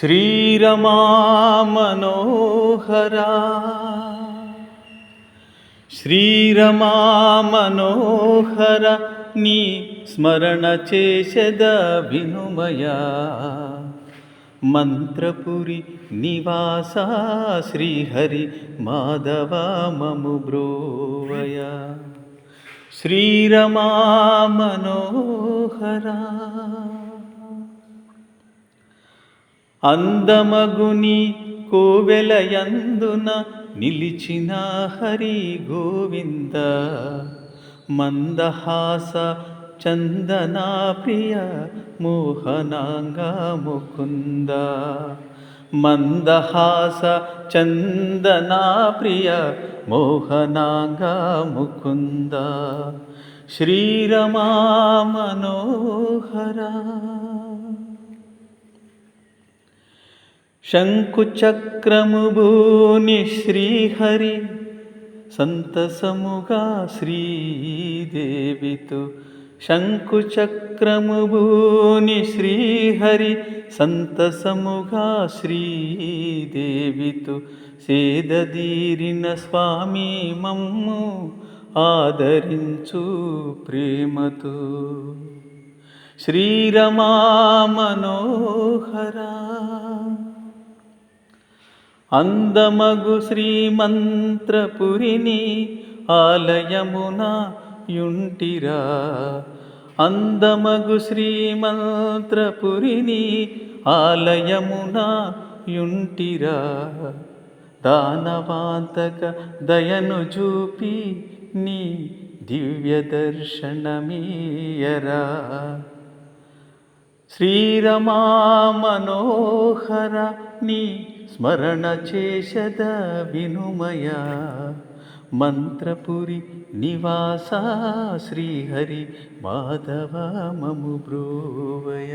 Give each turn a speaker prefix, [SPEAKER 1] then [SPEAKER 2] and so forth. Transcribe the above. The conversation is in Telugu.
[SPEAKER 1] శ్రీరమా మనోహరా శ్రీరమా మనోహర నీ స్మరణ చేసెద వినుమయా. మంత్రపురి నివాస శ్రీహరి మాధవ మము బ్రోవయ. శ్రీరమా మనోహరా అందమగుని కోవెలయందున నిలిచిన హరి గోవింద మందహాస చందనా ప్రియ మోహనాంగ ముకుంద మందహాస చందనా ప్రియ మోహనాంగ ముకుంద శ్రీరమా మనోహరా శంకుచక్రముభూని శ్రీహరి సంతసముగా శ్రీదేవితో శంకుచక్రముభూని శ్రీహరి సంతసముగా శ్రీదేవితో సేదదీరిన స్వామి మమ్ము ఆదరించు ప్రేమతో. శ్రీరమా మనోహరా అందమగు శ్రీమంత్రపురిని ఆలయమున యుంటిరా. అందమగు శ్రీమంత్రపురిని ఆలయమున యుంటిరా. దానవాంతక దయను చూపి నీ దివ్య దర్శనమీయరా శ్రీరమా మనోహర నీ స్మరణ చేసద వినుమయ. మంత్రపురి నివాస శ్రీహరి మాధవ మము బ్రోవయ.